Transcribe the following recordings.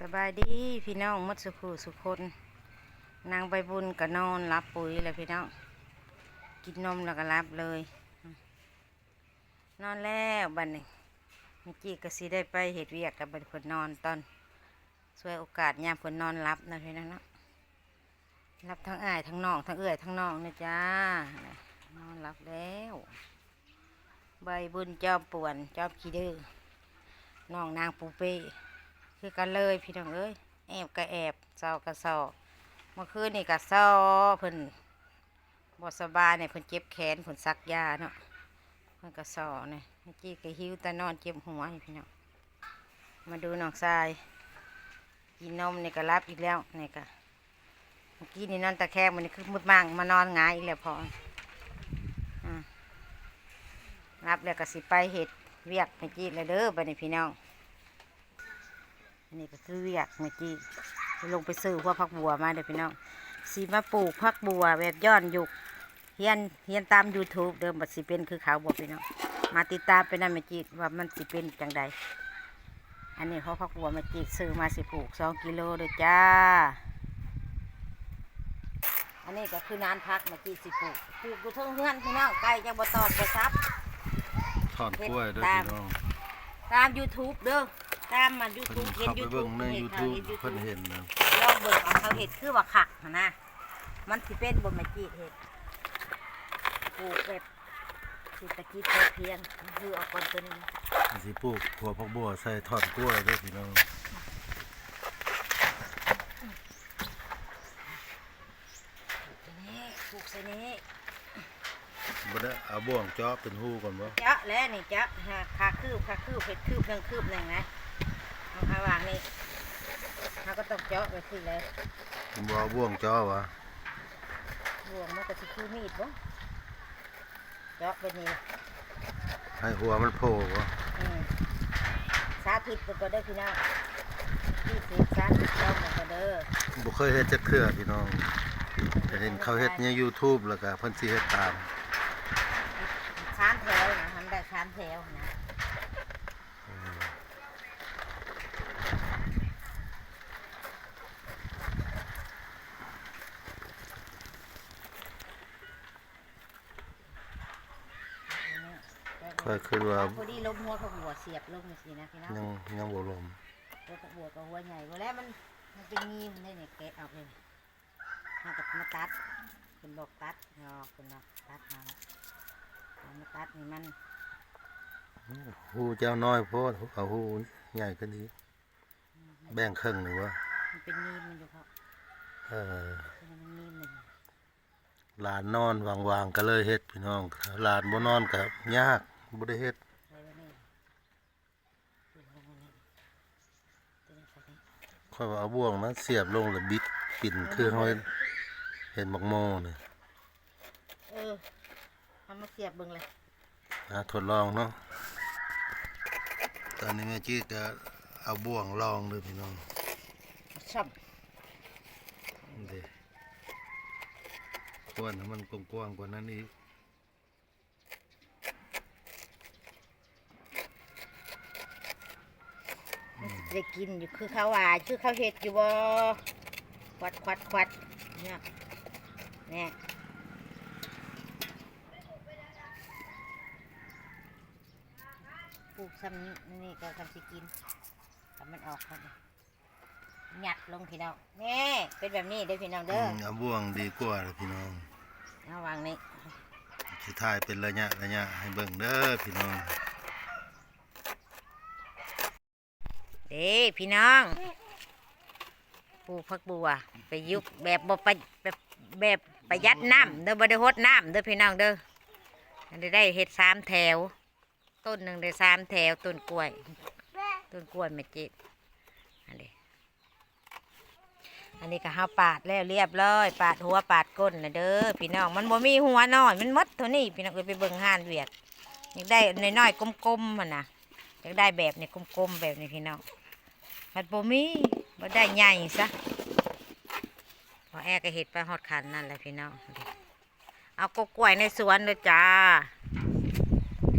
สบายดีพี่น้องมัดสุขสุคนนางใบบุญก็นอนรับปุ๋ยเลยพี่น้องกินนมแล้วก็รับเลย นอนแล้วบัดนี้เมื่อกี้ก็สิได้ไปเห็ดเวียกกับบัดเพิ่นนอนตอนช่วยโอกาสยามเพิ่นนอนรับนะพี่น้องเนาะรับทั้งอ้ายทั้งน้องทั้งเอื้อยทั้งน้องนะจ้านอนรับแล้ว ใบบุญจอมป่วนจอมขี้ดื้อน้องนางปูเป้ คือกันเลยพี่น้องเอ้ยแอบก็แอบเศร้าก็เศร้าเมื่อคืนนี่ก็เศร้าเพิ่นบ่สบายเนี่ยเพิ่นเจ็บแขนเพิ่นซักยาเนาะเพิ่นก็เศร้าเนี่ยเมื่อกี้ก็หิวแต่นอนเจ็บหัวพี่น้องมาดูน้องทรายกินนมนี่ก็รับอีกแล้วนี่ก็เมื่อกี้นี่นอนตะแคงมันนี่คือมุดมั่งมานอนงายอีกแล้วพอรับแล้วก็สิไปเห็ดเวียกเมื่อกี้เลยเด้อบัดนี้พี่น้อง นนี้ก็คือเวียกเมื่อกี้ลงไปซื้อพวกพักบัวมาเดี๋ยวพี่น้องสีมาปลูกพักบัวแบบย้อนยุคเฮียนเฮียนตาม YouTube เดิมบัดสิเป็นคือขาวบัวพี่น้องมาติดตามไปนั่นเมื่อกี้ว่ามันสิเป็นจังใดอันนี้เขาพักบัวเมื่อกี้ซื้อมาสิปลูกสองกิโลเลยจ้า อันนี้ก็คือน้านพักเมื่อกี้สิปลูกปลูกอยู่เทั้งเฮือนพี่น้องไก่ยังบ่ตอดบ่ซับถอนกล้วยด้วยตามพี่น้องตาม YouTube เด้อ ตามมาเพิ่ YouTube นเห็นเข้าไป YouTube เบิ่งในเห็นข่าว YouTube เห็นเพิ่น YouTube เห็นนะลองเบิ่งเอาเขาเห็ดคือว่าขักหั้นนะมันสิเป็นบนไม้จีดเห็ดปลูกแบบเศรษฐกิจพอเพียงคือเอาคนตัวนี้สิปลูกหัวผักบัวใส่ถอนกล้วยด้วยพี่น้องนี่ปลูกใส่นี้บ่ได้เอาบ่วงเจาะเป็นหูก่อนบ่จ๊ะแล้วนี่จ๊ะฮะคาคืบคาคืบเห็ดคืบหนึ่งคืบหนึ่งนะ เอาขาวางนี่เราก็ต้องเจาะไปสิเลยบ่เอาบ่วงเจาะวะบวงมันก็สิคือมีดบ่เจาะไปนี่ให้หัวมันโผล่บ่อืมสาธิตไปก็ได้พี่น้องที่สิสาธิตเราไปก็เด้อบ่เคยเฮ็ดจักเทื่อพี่น้องแต่เห็นเขาเฮ็ดใน YouTube แล้วก็เพิ่นสิเฮ็ดตามสามแถวนะทำได้สามแถวนะ ค่อยคิดว่าพอดีลมหัวเขาหัวเสียบลงนี่สินะพี่น้องยังยังบ่ลมหัวกับหัวกับหัวใหญ่หัวแล้วมันมันเป็นงีมได้เนี่ยแกะออกเลยมากับมาตัดเป็นบอกตัดเนาะเป็นบอกตัดมาเอามาตัดนี่มันหูเจ้าน้อยโพดเอาหูใหญ่ก็ดี แบ่งครึ่งหนึ่งวะมันเป็นงีมมันอยู่เขาเออเป็นมันงีมหนึ่งหลานนอนวางๆก็เลยเฮ็ดพี่น้องหลานบ่นอนก็ยาก บ่ได้เฮ็ดใส่ไว้นี่ปิดลงไว้นี่ตัวนี้ใส่นี่ค่อยว่าเอาบ่วงนะเสียบลงแล้วบิดปิ่นคือเฮาเห็นบักโมนี่เออทำมาเสียบเบิ่งเลยนะทดลองเนาะตอนนี้แม่จีก็เอาบ่วงลองเลยพี่น้องช่อมนี่เด้ควรให้มันกว้างๆกว่านั้นอีก ได้กินอยู่คือเขาว่าคือเขาเห็ดอยู่บ่ควัดควัดควัดเนี่ยเนี่ยปลูกซ้ำนี่ก็ทำสิกินทำมันออกครับหยัดลงพี่น้องนี่เป็นแบบนี้เด้อพี่น้องอืเด้อมเอาบ่วงดีกว่าเลยพี่น้องเอาวางนี่สิถ่ายเป็นระยะระยะให้เบิ่งเด้อพี่น้อง เด้พี่น้องปลูกผักบัวไปยุกแบบบ่ไปแบบแบบประหยัดน้ำเด้อบ่ได้หดน้ำเด้อพี่น้องเด้ออันนี้ได้เห็ดสามแถว ต้นหนึ่งได้สามแถวต้นกล้วย ต้นกล้วยม่จิตอันนี้อันนี้ก็ห้าปาดแล้วเรียบร้อยปาดหัวปาดก้นนะเด้อพี่น้องมันบ่มีหัวน้อยมันหมดเท่านี้พี่น้องเอ้ยไปเบิ่งห้านเวียดอยากได้น้อยๆกลมๆมันนะอยากได้แบบนี้กลมๆแบบนี้พี่น้อง มันบ่มีบ่ได้ใหญ่ซะพอแอร์ก็เห็ดไปฮอดขันนั่นแหละพี่น้องเอากกล้วยในสวนเลยจ้า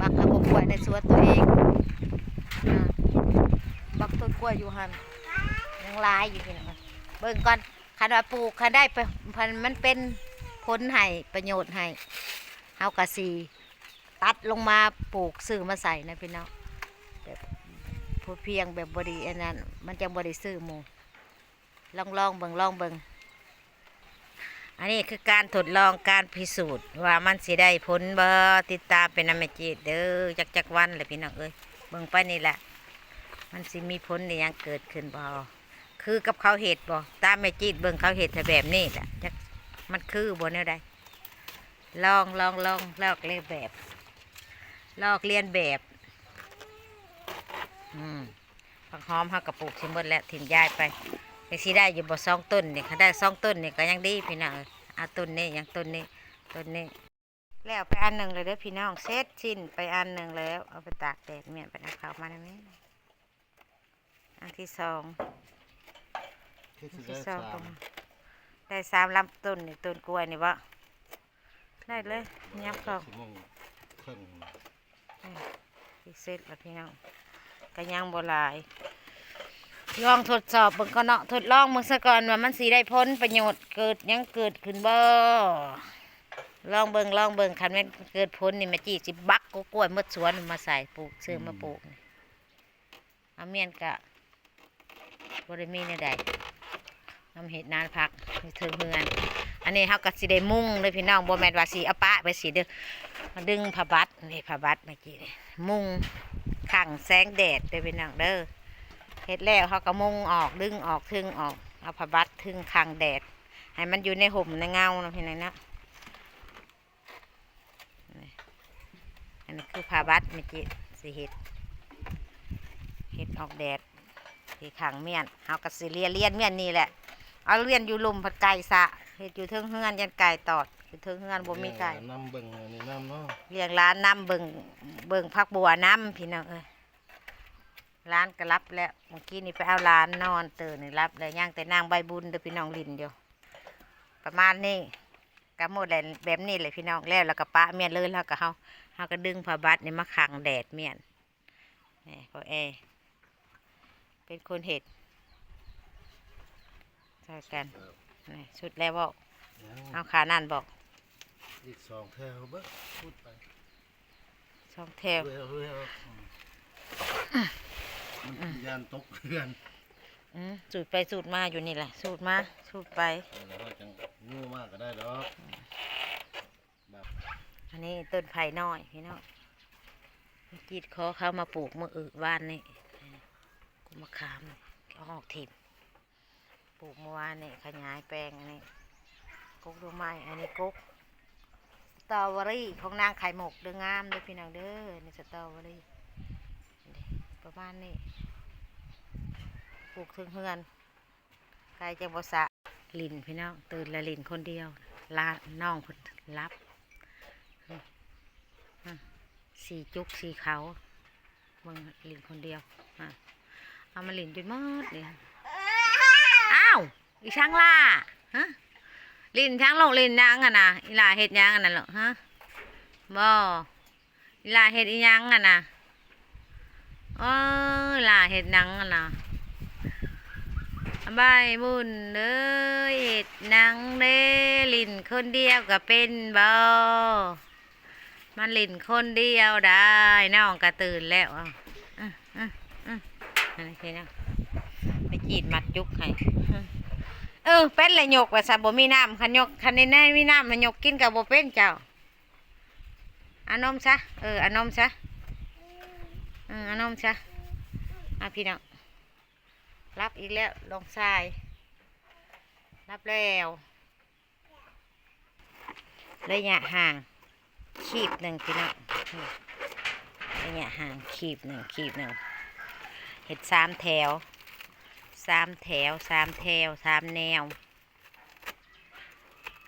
บักเอากกล้วยในสวนตัวเองบักต้นกล้วยอยู่หันยังลายอยู่พี่น้องเบิ่งก่อนคันว่าปลูกคันได้ไปพันมันเป็นผลให้ประโยชน์ให้เฮากะสีตัดลงมาปลูกซื้อมาใส่นะพี่น้อง พอเพียงแบบบริอันนั้น มันจะบริซื้อหมูลองลองเบิ่งลองเบิ่งอันนี้คือการทดลองการพิสูจน์ว่ามันสิได้ผลบ่ติดตามเป็นอเมจิเด้อจักจักวันเลยพี่น้องเอ้ยเบิ่งไปนี่แหละ มันสิมีผลในยังเกิดขึ้นบ่คือกับเขาเห็ดบ่ตามแม่จีดเบิ่งเขาเหต่แบบนี้แหละจักมันคือบ่แนวใดลองลองลองลอกเลียนแบบ ลอกเลียนแบบ อืมผักหอมเฮากระปลูกชิมเบิดแล้วถิ่มย้ายไปไปสิได้อยู่บ่สองต้นนี่เขาได้สองต้นนี่ก็ยังดีพี่น้องเอ้ยเอาต้นนี้ยังต้นนี้ต้นนี้ แล้วไปอันหนึ่งเลยเด้อพี่น้องเซตชิ้นไปอันหนึ่งแล้ว เอาไปตากแดดเมียนไปนะเขาวมาได้ไหมอันที่สองที่อันสิที่ได้สองสามได้สามลำต้นนี่ต้นกล้วยนี่วะได้เลยยับเข้าชั่วโมงครึ่งที่เสร็จแล้วพี่น้อง ก็ยังบ่หลายลองทดสอบเบิ่งก่อนเนาะทดลองเบิ่งซะก่อนว่ามันสีได้ผลประโยชน์เกิดยังเกิดขึ้นบ่ลองเบิ่งลองเบิ่งคันแม่นเกิดผลนี่แม่จี้สิบักกล้วยมดสวนมาใส่ปลูกซื้อมาปลูกเอาเมียนกะบ่ได้มีในใดน้ำเห็ดนานพักเทิงเฮือนอันนี้เขาก็สิได้มุ่งเลยพี่น้องบ่แม่นว่าสิเอปะไปสิเด้อมาดึงผ้าบัดนี่ผ้าบัดเมื่อกี้มุ่ง ขังแสงแดดเด้อพี่น้องเด้อเฮ็ดแล้วเขาก็มุงออกดึงออกทึงออกเอาผ้าบัดทึงขังแดด ให้มันอยู่ในห่มในเงานะพี่น้องนะอันนี้คือผ้าบัดเมื่อกี้สิเฮ็ดเฮ็ดออกแดดที่ขังเมียนเฮาก็สิเลียเลียนเมียนนี่แหละเอาเลียนอยู่ลุมผัดไก่สะเฮ็ดอยู่เทิงเฮือนยันไก่ตอด อยู่เทิงเฮือนบ่มีไก่น้ำเบิ่งอันนี่น้ำเนาะเลี้ยงร้านน้ำเบิ่งเบิ่งพักบัวน้ำพี่น้องเอ้ยร้านก็รับแล้วเมื่อกี้นี่ไปเอาร้านนอนตื่นนี่รับแล้วย่างแต่นางใบบุญเด้อพี่น้องลินเดียวประมาณนี้ก็หมดแล้วแบบนี้เลยพี่น้องแล้วแล้วก็ปะเมียนเลยแล้วก็เฮาเฮาก็ดึงผ้าบัดนี่มาขังแดดเมียนนี่พ่อแอเป็นคนเห็ดใช่กันนี่ชุดแล้วบอกยังเอาขานั่นบอก อีกสองแถวเบิ่งพูดไปช่องแถวเรื่อยเรื่อยมันยานตกเพื่อนอืมสูดไปสูดมาอยู่นี่แหละ สูดมา สูดไปแล้วก็จังงูมากก็ได้ดอกแบบอันนี้ต้นไผ่น้อยพี่น้องกรีดคอเข้ามาปลูกมืออึวานนี่กูมาขามนี่เอาออกถิ่มปลูกเมื่อวานนี่ขยายแปลงอันนี้กกดอกไม้อันนี้กกส ตรอเบอรี่ของนางไข่หมกเด้องามเด้อพี่น้องเด้อนี่สตรอเบอรี่ประมาณนี้ปลูกถึงเฮือนไกลจังบสะลินพี่น้องตื่นละลินคนเดียวลาน้องคนรับสีจุกสีเขาเบิ่งลินคนเดียวเอามาลินจนมดเนี่ยอ้าวอีช่างล่าฮะ ลินช่างลงลินยังอะนะอีหลาเห็ดยังอะนะเหรอฮะบ่อีหลาเห็ดอียังอะนะเอออีหลาเห็ดนังอะนะบายบุญเด้อเห็ดนังเด้ลินคนเดียวก็เป็นบ่มันลินคนเดียวได้น้องก็ตื่นแล้วอะอะอะอะอันนี้ทีนะไปจีดมัดจุกให้ เออเป็นเลยยกว่าซะบ่มีน้ำคันยกคันในแน่มีน้ำมันยกกินกับบ่เป็นเจ้าอานมซะเอออานมซะเอออานมซะอะพี่น้องรับอีกแล้วลงทรายรับแล้วระยะห่างขีบหนึ่งพี่น้องระยะห่างขีบหนึ่งขีบหนึ่งเห็ดสามแถว สามแถวสามแถวสามแนว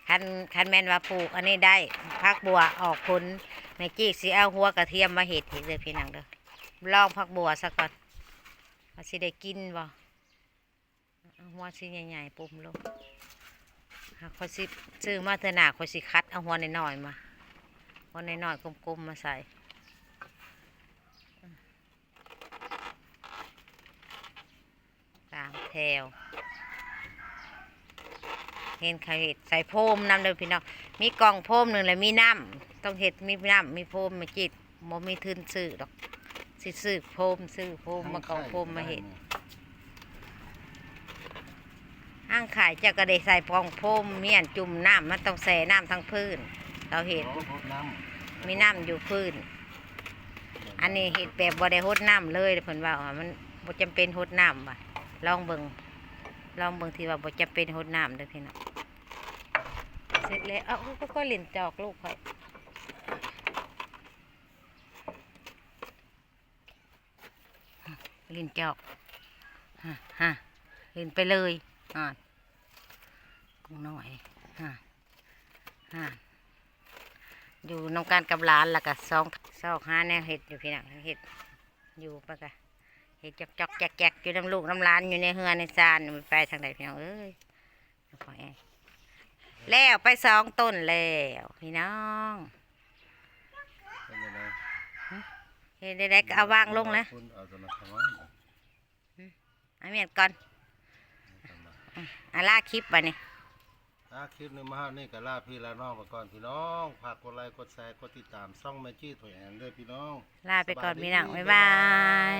คันคันแมนว่าปลูก อันนี้ได้พักบัวออกผลในจีกสิเอาหัวกระเทียมมาเห็ดอีกเลยพี่น้องเด้อลองพักบัวสักก่อนว่าสิได้กินบ่หัวสิใหญ่ๆปุ่มลงหาข้อสิซื้อมาเถอะหนาข้อสิคัดเอาหัวน้อยๆมาวันน้อยๆกลมๆมาใส่ตาาม แถวเห็นเขาเห็ดใส่โพมน้ำเด้อพี่น้องมีกล่องโพมหนึ่งแล้วมีน้ำต้องเห็ดมีน้ำมีโพมมาจิตโมมีทุนซื้อดอกสิซื้อโพมซื้อโพมมากล่องโพมมาเห็ดห้างขายเจ้าก็ได้ใส่กล่องโพมเมียนจุ่มน้ำมันต้องแส่น้ำทั้งพื้น เราเห็ดโอ้โหน้มีน้ำอยู่พื้นำอันนี้เห็ดแบบบ่ได้หดน้ำเลยเพิ่นว่าว่ามันบ่จำเป็นหดน้ำว่ะ ลองเบิ่งลองเบิ่งที่ว่าบ่จำเป็นหดน้ำเด้อพี่น้องเสร็จแล้วเอ้าก็ก็เล่นจอกลูกค่อยเล่นจอกฮะฮะเล่นไปเลยอ่ากุ้งน้อยฮะฮะอยู่นำการกับหลานล้วก็สองสองหาแนวเห็ดอยู่พี่น้องเห็ดอยู่ปะกะ เห็ดจอกจอกแจกแจกอยู่น้ำลูกน้ำหลานอยู่ในเฮือในซานมันไปทางใดพี่น้องเอ้ยขอแอแล้วไปสองต้นแล้วพี่น้องเป็นยังไงเห็ดได้ๆก็เอาวางลงนะคุณเอาตัวนั้นเข้ามาเอาเมียนก่อนอาล่าคลิปบ่นี่ถ้าคลิปนี้มาฮอดนี่ก็ลาพี่ลาน้องไปก่อนพี่น้องฝากกดไลค์กดแชร์กดติดตามช่องแมจี้ถอยแอนด้วยพี่น้อง ลาไปก่อนพี่น้องบ๊ายบาย